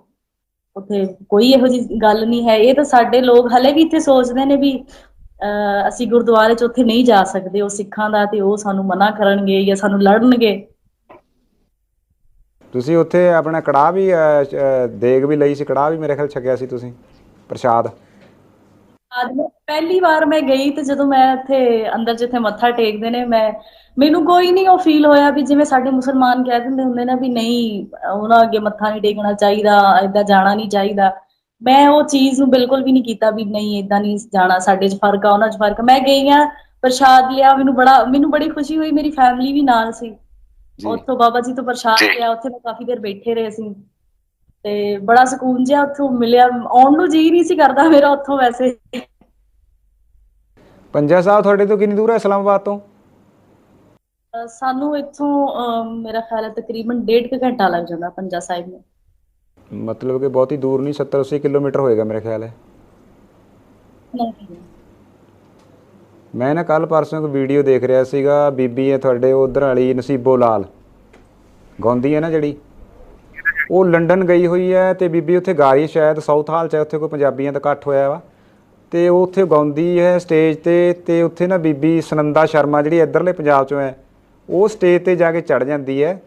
Speaker 1: ਉੱਥੇ ਕੋਈ ਇਹੋ ਜਿਹੀ ਗੱਲ ਨਹੀਂ ਹੈ। ਇਹ ਤਾਂ ਸਾਡੇ ਲੋਕ ਹਲੇ ਵੀ ਇੱਥੇ ਸੋਚਦੇ ਨੇ ਵੀ ਅਸੀਂ ਗੁਰਦੁਆਰੇ 'ਚ ਉੱਥੇ ਨਹੀਂ ਜਾ ਸਕਦੇ। ਉਹ ਸਿੱਖਾਂ ਦਾ ਤੇ ਉਹ ਸਾਨੂੰ ਮਨਾ ਕਰਨਗੇ ਜਾਂ ਸਾਨੂੰ ਲੜਨਗੇ।
Speaker 3: ਤੁਸੀਂ ਉੱਥੇ ਆਪਣਾ ਕੜਾਹ ਵੀ ਦੇਗ ਵੀ ਲਈ ਸੀ? ਕੜਾਹ ਵੀ ਮੇਰੇ ਖਿਆਲ ਛਕਿਆ ਸੀ ਤੁਸੀਂ? ਪ੍ਰਸ਼ਾਦ?
Speaker 1: ਅੱਜ ਮੈਂ ਪਹਿਲੀ ਵਾਰ ਮੈਂ ਗਈ ਤੇ ਜਦੋਂ ਮੈਂ ਇੱਥੇ ਅੰਦਰ ਜਿੱਥੇ ਮੱਥਾ ਟੇਕਦੇ ਨੇ ਮੈਂ ਮੈਨੂੰ ਕੋਈ ਨਹੀਂ ਉਹ ਫੀਲ ਹੋਇਆ ਵੀ ਜਿਵੇਂ ਸਾਡੇ ਮੁਸਲਮਾਨ ਕਹਿ ਦਿੰਦੇ ਹੁੰਦੇ ਨੇ ਵੀ ਨਹੀਂ ਉਹਨਾਂ ਅੱਗੇ ਮੱਥਾ ਨਹੀਂ ਟੇਕਣਾ ਚਾਹੀਦਾ ਏਦਾਂ ਜਾਣਾ ਨਹੀਂ ਚਾਹੀਦਾ। ਮੈਂ ਉਹ ਚੀਜ਼ ਨੂੰ ਬਿਲਕੁਲ ਵੀ ਨਹੀਂ ਕੀਤਾ ਵੀ ਨਹੀਂ ਏਦਾਂ ਨਹੀਂ ਜਾਣਾ ਸਾਡੇ 'ਚ ਫ਼ਰਕ ਆ ਉਹਨਾਂ 'ਚ ਫ਼ਰਕ। ਮੈਂ ਗਈ ਆ ਪ੍ਰਸ਼ਾਦ ਲਿਆ ਮੈਨੂੰ ਬੜਾ ਮੈਨੂੰ ਬੜੀ ਖੁਸ਼ੀ ਹੋਈ ਮੇਰੀ ਫੈਮਿਲੀ ਵੀ ਨਾਲ ਸੀ। ਉੱਥੋਂ ਬਾਬਾ ਜੀ ਤੋਂ ਪ੍ਰਸ਼ਾਦ ਲਿਆ ਉੱਥੇ ਮੈਂ ਕਾਫੀ ਦੇਰ ਬੈਠੇ ਰਹੇ ਸੀ। ਤੇ ਬੜਾ ਸਕੂਨ ਜਿਹਾ ਉੱਥੋਂ ਮਿਲਿਆ। ਆਉਣ ਨੂੰ ਜੀ ਨਹੀਂ ਸੀ ਕਰਦਾ ਮੇਰਾ ਉੱਥੋਂ ਵੈਸੇ।
Speaker 3: ਪੰਜਾ ਸਾਹਿਬ ਤੁਹਾਡੇ ਤੋਂ ਕਿੰਨੀ ਦੂਰ ਹੈ ਇਸਲਾਮਾਬਾਦ ਤੋਂ?
Speaker 1: ਸਾਨੂੰ ਇੱਥੋਂ ਮੇਰਾ ਖਿਆਲ ਹੈ ਤਕਰੀਬਨ ਡੇਢ ਕੁ ਘੰਟਾ ਲੱਗ ਜਾਂਦਾ ਪੰਜਾ ਸਾਹਿਬ ਨੂੰ।
Speaker 3: ਮਤਲਬ ਕਿ ਬਹੁਤੀ ਦੂਰ ਨਹੀਂ 70 80 ਕਿਲੋਮੀਟਰ ਹੋਏਗਾ ਮੇਰੇ ਖਿਆਲ ਹੈ। ਮੈਂ ਨਾ ਕੱਲ ਪਰਸੋਂ ਇੱਕ ਵੀਡੀਓ ਦੇਖ ਰਿਹਾ ਸੀਗਾ ਬੀਬੀ ਹੈ ਤੁਹਾਡੇ ਉਧਰ ਵਾਲੀ ਨਸੀਬੋ ਲਾਲ। ਗਾਉਂਦੀ ਹੈ ਨਾ ਜਿਹੜੀ? ਉਹ ਲੰਡਨ ਗਈ ਹੋਈ ਹੈ ਤੇ ਬੀਬੀ ਉੱਥੇ ਗਾ ਰਹੀ ਸ਼ਾਇਦ ਸਾਊਥ ਹਾਲ 'ਚ ਹੈ, ਉੱਥੇ ਕੋਈ ਪੰਜਾਬੀਆਂ ਦਾ ਇਕੱਠ ਹੋਇਆ ਵਾ। ਤੇ ਉਹ ਉੱਥੇ ਗਾਉਂਦੀ ਹੈ ਸਟੇਜ ਤੇ ਤੇ ਉੱਥੇ ਨਾ ਬੀਬੀ ਸਨੰਦਾ ਸ਼ਰਮਾ ਜਿਹੜੀ ਇੱਧਰਲੇ ਪੰਜਾਬ 'ਚੋਂ ਹੈ, ਉਹ ਸਟੇਜ ਤੇ ਜਾ ਕੇ ਚੜ ਜਾਂਦੀ ਹੈ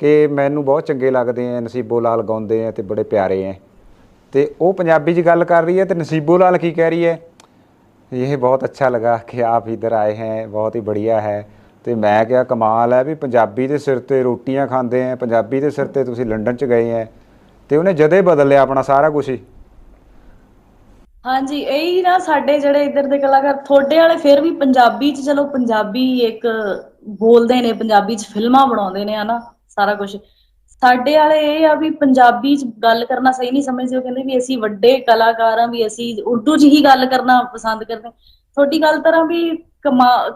Speaker 3: ਕਿ ਮੈਨੂੰ ਬਹੁਤ ਚੰਗੇ ਲੱਗਦੇ ਆ ਨਸੀਬੋ ਲਾਲ ਗਾਉਂਦੇ ਆ ਤੇ ਬੜੇ ਪਿਆਰੇ ਆ ਤੇ ਉਹ ਪੰਜਾਬੀ 'ਚ ਗੱਲ ਕਰ ਰਹੀ ਹੈ ਤੇ ਨਸੀਬੋ ਲਾਲ ਕੀ ਕਹਿ ਰਹੀ ਹੈ? ਇਹ ਬਹੁਤ ਅੱਛਾ ਲੱਗਾ ਕਿ ਆਪ ਇਧਰ ਆਏ ਹੈ, ਬਹੁਤ ਹੀ ਬੜੀਆ ਹੈ। ਤੇ ਮੈਂ ਕਿਹਾ ਕਮਾਲ ਹੈ ਵੀ ਪੰਜਾਬੀ ਦੇ ਸਿਰ ਤੇ ਰੋਟੀਆਂ ਖਾਂਦੇ ਆ, ਪੰਜਾਬੀ ਦੇ ਸਿਰ ਤੇ ਤੁਸੀਂ ਲੰਡਨ 'ਚ ਗਏ ਹੈ ਤੇ ਉਹਨੇ ਜਦੇ ਬਦਲ ਲਿਆ ਆਪਣਾ ਸਾਰਾ ਕੁਝ ਹੀ?
Speaker 1: ਹਾਂਜੀ, ਇਹੀ ਨਾ ਸਾਡੇ ਜਿਹੜੇ ਇੱਧਰ ਦੇ ਕਲਾਕਾਰ ਥੋੜੇ ਵਾਲੇ ਫਿਰ ਵੀ ਪੰਜਾਬੀ ਚ, ਚਲੋ ਪੰਜਾਬੀ ਇੱਕ ਬੋਲਦੇ ਨੇ, ਪੰਜਾਬੀ ਚ ਫਿਲਮਾਂ ਬਣਾਉਂਦੇ ਨੇ, ਹਨਾ, ਸਾਰਾ ਕੁਝ ਸਾਡੇ ਵਾਲੇ ਇਹ ਆ ਵੀ ਪੰਜਾਬੀ ਚ ਗੱਲ ਕਰਨਾ ਸਹੀ ਨਹੀਂ ਸਮਝਦੇ, ਉਹ ਕਹਿੰਦੇ ਵੀ ਅਸੀਂ ਵੱਡੇ ਕਲਾਕਾਰ ਆ ਵੀ ਅਸੀਂ ਉਰਦੂ ਚ ਹੀ ਗੱਲ ਕਰਨਾ ਪਸੰਦ ਕਰਦੇ। ਤੁਹਾਡੀ ਗੱਲ ਤਰ੍ਹਾਂ ਵੀ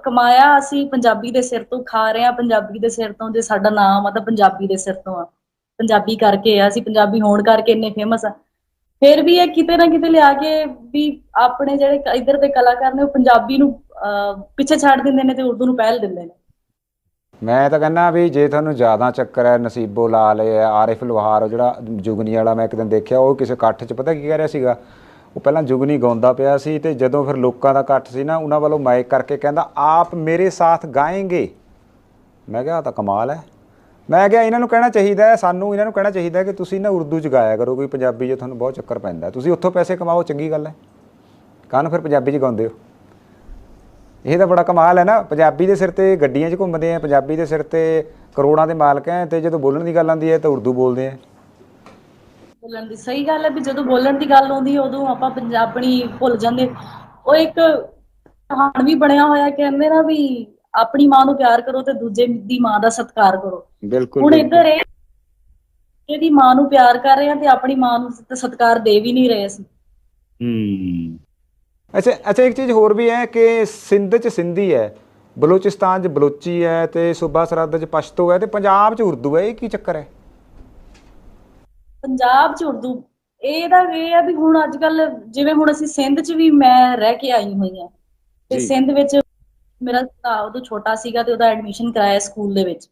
Speaker 1: ਕਮਾਇਆ ਅਸੀਂ ਪੰਜਾਬੀ ਦੇ ਸਿਰ ਤੋਂ, ਖਾ ਰਹੇ ਆ ਪੰਜਾਬੀ ਦੇ ਸਿਰ ਤੋਂ, ਜੇ ਸਾਡਾ ਨਾਮ ਆ ਤਾਂ ਪੰਜਾਬੀ ਦੇ ਸਿਰ ਤੋਂ ਆ। ਪੰਜਾਬੀ ਕਰਕੇ ਆ, ਅਸੀਂ ਪੰਜਾਬੀ ਹੋਣ ਕਰਕੇ ਇੰਨੇ ਫੇਮਸ ਆ। ਫਿਰ ਵੀ ਇਹ ਕਿਤੇ ਨਾ ਕਿਤੇ ਲਿਆ ਕੇ ਵੀ ਆਪਣੇ ਜਿਹੜੇ ਕ- ਦੇ ਕਲਾਕਾਰ ਨੇ ਉਹ ਪੰਜਾਬੀ ਨੂੰ ਪਿੱਛੇ ਛੱਡ ਦਿੰਦੇ ਨੇ ਤੇ ਉਰਦੂ ਨੂੰ ਪਹਿਲ ਦਿੰਦੇ ਨੇ।
Speaker 3: ਮੈਂ ਤਾਂ ਕਹਿੰਦਾ ਵੀ ਜੇ ਤੁਹਾਨੂੰ ਜ਼ਿਆਦਾ ਚੱਕਰ ਹੈ, ਨਸੀਬੋ ਲਾਲ ਹੈ ਆਰਿਫ ਲੋਹਾਰ ਜਿਹੜਾ ਜੁਗਨੀ ਵਾਲਾ ਮੈਂ ਇੱਕ ਦਿਨ ਦੇਖਿਆ, ਉਹ ਕਿਸੇ ਇਕੱਠ 'ਚ ਪਤਾ ਕੀ ਕਹਿ ਰਿਹਾ ਸੀਗਾ? ਉਹ ਪਹਿਲਾਂ ਜੁਗਨੀ ਗਾਉਂਦਾ ਪਿਆ ਸੀ ਤੇ ਜਦੋਂ ਫਿਰ ਲੋਕਾਂ ਦਾ ਇਕੱਠ ਸੀ ਨਾ, ਉਹਨਾਂ ਵੱਲੋਂ ਮਾਈਕ ਕਰਕੇ ਕਹਿੰਦਾ, ਆਪ ਮੇਰੇ ਸਾਥ ਗਾਏਂਗੇ? ਮੈਂ ਕਿਹਾ, ਆਹ ਤਾਂ ਕਮਾਲ ਹੈ। ਮੈਂ ਕਿਹਾ, ਇਹਨਾਂ ਨੂੰ ਕਹਿਣਾ ਚਾਹੀਦਾ ਹੈ, ਸਾਨੂੰ ਇਹਨਾਂ ਨੂੰ ਕਹਿਣਾ ਚਾਹੀਦਾ ਕਿ ਤੁਸੀਂ ਨਾ ਉਰਦੂ 'ਚ ਗਾਇਆ ਕਰੋ, ਕੋਈ ਪੰਜਾਬੀ 'ਚ ਤੁਹਾਨੂੰ ਬਹੁਤ ਚੱਕਰ ਪੈਂਦਾ ਤੁਸੀਂ ਉੱਥੋਂ ਪੈਸੇ ਕਮਾਓ, ਚੰਗੀ ਗੱਲ ਹੈ। ਕਾਹਨੂੰ ਫਿਰ ਪੰਜਾਬੀ 'ਚ ਗਾਉਂਦੇ ਹੋ? ਇਹ ਤਾਂ ਬੜਾ ਕਮਾਲ ਹੈ ਨਾ, ਪੰਜਾਬੀ ਦੇ ਸਿਰ ਤੇ ਗੱਡੀਆਂ 'ਚ ਘੁੰਮਦੇ ਆ, ਪੰਜਾਬੀ ਦੇ ਸਿਰ ਤੇ ਕਰੋੜਾਂ ਦੇ ਮਾਲਕ ਹੈ ਤੇ ਜਦੋਂ ਬੋਲਣ ਦੀ ਗੱਲ ਆਉਂਦੀ ਹੈ ਤਾਂ ਉਰਦੂ ਬੋਲਦੇ ਆ।
Speaker 1: ਬੋਲਣ ਦੀ ਸਹੀ ਗੱਲ ਹੈ ਵੀ ਜਦੋਂ ਬੋਲਣ ਦੀ ਗੱਲ ਆਉਂਦੀ ਹੈ ਉਦੋਂ ਆਪਾਂ ਪੰਜਾਬਣੀ ਭੁੱਲ ਜਾਂਦੇ। ਉਹ ਇੱਕ ਕਹਾਣ ਵੀ ਬਣਿਆ ਹੋਇਆ ਕਹਿੰਦੇ ਨਾ ਵੀ ਆਪਣੀ ਮਾਂ ਨੂੰ ਪਿਆਰ ਕਰੋ ਤੇ ਦੂਜੇ ਦੀ ਮਾਂ ਦਾ ਸਤਿਕਾਰ ਕਰੋ।
Speaker 3: ਬਿਲਕੁਲ
Speaker 1: ਹੁਣ ਇੱਧਰ ਇਹ ਇਹਦੀ ਮਾਂ ਨੂੰ ਪਿਆਰ ਕਰ ਰਹੇ ਆ ਤੇ ਆਪਣੀ ਮਾਂ ਨੂੰ ਸਤਿਕਾਰ ਦੇ ਵੀ ਨਹੀਂ ਰਹੇ ਅਸੀਂ।
Speaker 3: ਹੂੰ। ਅੱਛਾ ਅੱਛਾ ਇੱਕ ਚੀਜ਼ ਹੋਰ ਵੀ ਹੈ ਕਿ ਸਿੰਧ 'ਚ ਸਿੰਧੀ ਹੈ ਬਲੋਚਿਸਤਾਨ 'ਚ ਬਲੋਚੀ ਹੈ ਤੇ ਸੂਬਾ ਸਰਹੱਦ 'ਚ ਪਸ਼ਤੋ ਹੈ ਤੇ ਪੰਜਾਬ 'ਚ ਉਰਦੂ ਹੈ ਇਹ ਕੀ ਚੱਕਰ ਹੈ?
Speaker 1: ਪੰਜਾਬ ਚ ਉਰਦੂ ਇਹਦਾ ਇਹ ਆ ਵੀ ਹੁਣ ਅੱਜ ਕੱਲ ਜਿਵੇਂ ਹੁਣ ਅਸੀਂ ਸਿੰਧ ਚ ਵੀ ਮੈਂ ਰਹਿ ਕੇ ਆਈ ਹੋਈ ਆ ਤੇ। ਸਿੰਧ ਵਿੱਚ ਮੇਰਾ ਭਰਾ ਉਦੋਂ ਛੋਟਾ ਸੀਗਾ ਤੇ ਉਹਦਾ ਐਡਮਿਸ਼ਨ ਕਰਾਇਆ ਸਕੂਲ ਦੇ ਵਿੱਚ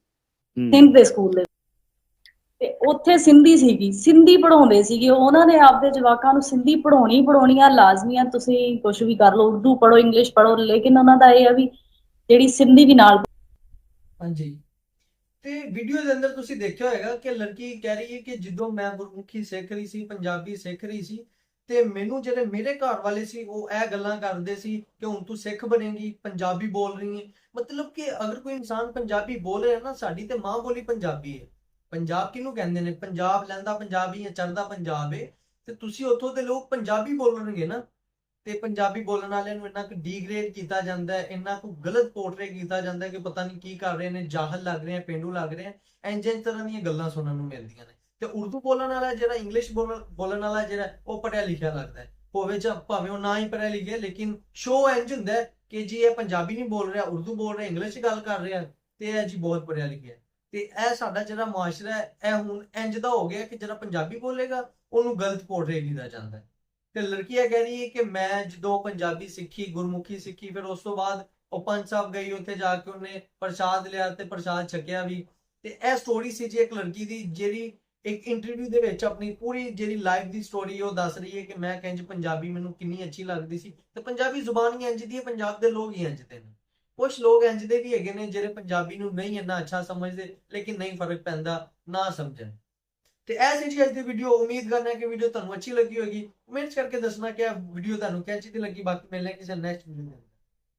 Speaker 1: ਸਿੰਧ ਦੇ ਸਕੂਲ ਦੇ ਵਿੱਚ। ਤੇ ਉੱਥੇ ਸਿੰਧੀ ਸੀਗੀ ਸਿੰਧੀ ਪੜਾਉਂਦੇ ਸੀਗੇ ਉਹਨਾਂ ਨੇ ਆਪਦੇ ਜਵਾਕਾਂ ਨੂੰ ਸਿੰਧੀ ਪੜਾਉਣੀ ਪੜਾਉਣੀ ਆ ਲਾਜ਼ਮੀ ਆ ਤੁਸੀਂ ਕੁਝ ਵੀ ਕਰ ਲਓ ਉਰਦੂ ਪੜੋ ਇੰਗਲਿਸ਼ ਪੜੋ ਲੇਕਿਨ ਉਹਨਾਂ ਦਾ ਇਹ ਆ ਵੀ ਜਿਹੜੀ ਸਿੰਧੀ ਵੀ ਨਾਲ
Speaker 2: ਹਾਂਜੀ ਤੇ ਵੀਡੀਓ ਦੇ ਅੰਦਰ ਤੁਸੀਂ ਦੇਖਿਆ ਹੋਵੇਗਾ ਕਿ ਲੜਕੀ ਕਹਿ ਰਹੀ ਹੈ ਕਿ ਜਦੋਂ ਮੈਂ ਗੁਰਮੁਖੀ ਸਿੱਖ ਰਹੀ ਸੀ, ਪੰਜਾਬੀ ਸਿੱਖ ਰਹੀ ਸੀ, ਤੇ ਮੈਨੂੰ ਜਿਹੜੇ ਮੇਰੇ ਘਰ ਵਾਲੇ ਸੀ, ਉਹ ਇਹ ਗੱਲਾਂ ਕਰਦੇ ਸੀ ਕਿ ਹੁਣ ਤੂੰ ਸਿੱਖ ਬਣੇਗੀ, ਪੰਜਾਬੀ ਬੋਲ ਰਹੀ ਹੈ। ਮਤਲਬ ਕਿ ਅਗਰ ਕੋਈ ਇਨਸਾਨ ਪੰਜਾਬੀ ਬੋਲ ਰਿਹਾ ਨਾ, ਸਾਡੀ ਤੇ ਮਾਂ ਬੋਲੀ ਪੰਜਾਬੀ ਹੈ। ਪੰਜਾਬ ਕਿਹਨੂੰ ਕਹਿੰਦੇ ਨੇ? ਪੰਜਾਬ ਲੈਂਦਾ ਪੰਜਾਬੀ ਹੈ ਚੜਦਾ ਪੰਜਾਬ ਹੈ ਤੇ ਤੁਸੀਂ ਉੱਥੋਂ ਦੇ ਲੋਕ ਪੰਜਾਬੀ ਬੋਲਣਗੇ ਨਾ ਤੇ ਪੰਜਾਬੀ ਬੋਲਣ ਵਾਲਿਆਂ ਨੂੰ ਇੰਨਾ ਕੁ ਡੀਗ੍ਰੇਡ ਕੀਤਾ ਜਾਂਦਾ ਹੈ, ਇੰਨਾ ਕੁ ਗਲਤ ਪੋਰਟਰੇ ਕੀਤਾ ਜਾਂਦਾ ਹੈ ਕਿ ਪਤਾ ਨਹੀਂ ਕੀ ਕਰ ਰਹੇ ਨੇ, ਜਾਹਲ ਲੱਗ ਰਹੇ ਆ, ਪੇਂਡੂ ਲੱਗ ਰਹੇ ਆ ਇੰਜ ਇੰਜ ਤਰ੍ਹਾਂ ਦੀਆਂ ਗੱਲਾਂ ਸੁਣਨ ਨੂੰ ਮਿਲਦੀਆਂ ਨੇ। ਤੇ ਉਰਦੂ ਬੋਲਣ ਵਾਲਾ ਜਿਹੜਾ, ਇੰਗਲਿਸ਼ ਬੋਲਣ ਵਾਲਾ ਜਿਹੜਾ, ਉਹ ਪੜਿਆ ਲਿਖਿਆ ਲੱਗਦਾ ਹੈ। ਭਾਵੇਂ ਚ ਭਾਵੇਂ ਉਹ ਨਾ ਹੀ ਪੜਿਆ ਲਿਖਿਆ, ਲੇਕਿਨ ਸ਼ੋ ਇੰਜ ਹੁੰਦਾ ਹੈ ਕਿ ਜੀ ਇਹ ਪੰਜਾਬੀ ਨਹੀਂ ਬੋਲ ਰਿਹਾ, ਉਰਦੂ ਬੋਲ ਰਿਹਾ, ਇੰਗਲਿਸ਼ ਗੱਲ ਕਰ ਰਿਹਾ, ਤੇ ਇਹ ਜੀ ਬਹੁਤ ਪੜਿਆ ਲਿਖਿਆ ਤੇ ਇਹ ਸਾਡਾ ਜਿਹੜਾ ਮਾਸ਼ਰਾ ਹੈ, ਇਹ ਹੁਣ ਇੰਜ ਦਾ ਹੋ ਗਿਆ ਕਿ ਜਿਹੜਾ ਪੰਜਾਬੀ ਬੋਲੇਗਾ, ਉਹਨੂੰ ਗਲਤ ਪੋਰਟਰੇ ਕੀਤਾ ਜਾਂਦਾ ਹੈ। ਤੇ ਲੜਕੀ ਇਹ ਕਹਿ ਰਹੀ ਹੈ ਕਿ ਮੈਂ ਜਦੋਂ ਪੰਜਾਬੀ ਸਿੱਖੀ, ਗੁਰਮੁਖੀ ਸਿੱਖੀ, ਫਿਰ ਉਸ ਤੋਂ ਬਾਅਦ ਉਹ ਪੰਜ ਸਾਹਿਬ ਗਈ, ਉੱਥੇ ਜਾ ਕੇ ਉਹਨੇ ਪ੍ਰਸ਼ਾਦ ਲਿਆ ਤੇ ਪ੍ਰਸ਼ਾਦ ਛਕਿਆ ਵੀ। ਤੇ ਇਹ ਸਟੋਰੀ ਸੀ ਜੀ ਇੱਕ ਲੜਕੀ ਦੀ, ਜਿਹੜੀ ਇੱਕ ਇੰਟਰਵਿਊ ਦੇ ਵਿੱਚ ਆਪਣੀ ਪੂਰੀ ਜਿਹੜੀ ਲਾਈਫ ਦੀ ਸਟੋਰੀ ਉਹ ਦੱਸ ਰਹੀ ਹੈ ਕਿ ਮੈਂ ਕਿੰਜ ਪੰਜਾਬੀ ਮੈਨੂੰ ਕਿੰਨੀ ਅੱਛੀ ਲੱਗਦੀ ਸੀ। ਤੇ ਪੰਜਾਬੀ ਜ਼ੁਬਾਨ ਹੀ ਇੰਜ ਦੀ ਹੈ, ਪੰਜਾਬ ਦੇ ਲੋਕ ਹੀ ਇੰਜ ਦੇ ਨੇ। ਕੁਝ ਲੋਕ ਇੰਜ ਦੇ ਵੀ ਹੈਗੇ ਨੇ ਜਿਹੜੇ ਪੰਜਾਬੀ ਨੂੰ ਨਹੀਂ ਇੰਨਾ ਅੱਛਾ ਸਮਝਦੇ, ਲੇਕਿਨ ਨਹੀਂ ਫ਼ਰਕ ਪੈਂਦਾ, ਨਾ ਸਮਝਣ। ਤੇ ਐਸੀ ਜੀ ਅੱਜ ਦੀ ਵੀਡੀਓ ਉਮੀਦ ਕਰਨਾ ਕਿ ਵੀਡੀਓ ਤੁਹਾਨੂੰ ਅੱਛੀ ਲੱਗੀ ਹੋਏਗੀ। ਕਮੈਂਟਸ ਕਰਕੇ ਦੱਸਣਾ ਕਿ ਇਹ ਵੀਡੀਓ ਤੁਹਾਨੂੰ ਕਿਹੋ ਜਿਹੀ ਲੱਗੀ। ਬਾਕੀ ਮਿਲਣੇ ਕਿਸੇ ਨੈਕਸਟ ਵੀਡੀਓ